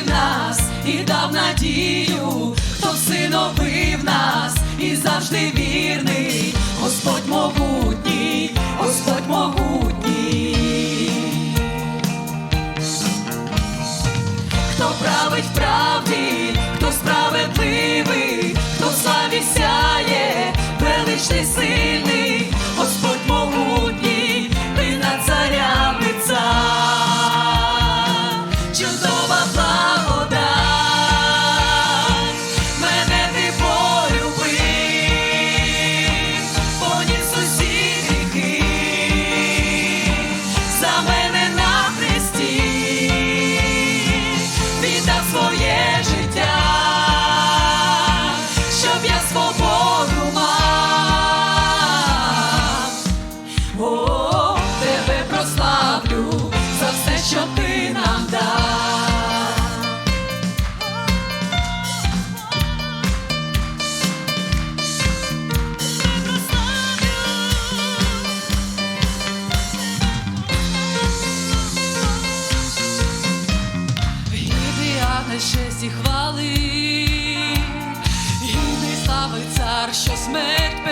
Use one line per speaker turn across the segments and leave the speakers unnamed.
створив нас і дав надію, хто синовив нас і завжди вірний, Господь могутній, Господь могутній. Бо тебе прославлю за все, що ти нам дав. Гідний ангел честь і хвали, гідний слави цар, що смерть.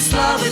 слави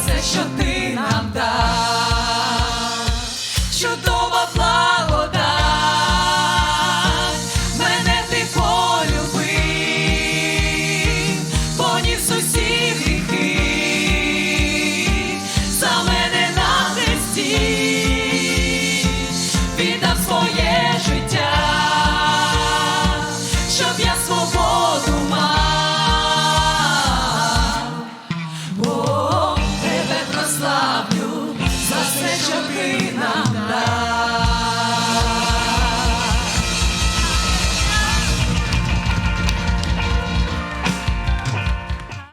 все, що ти.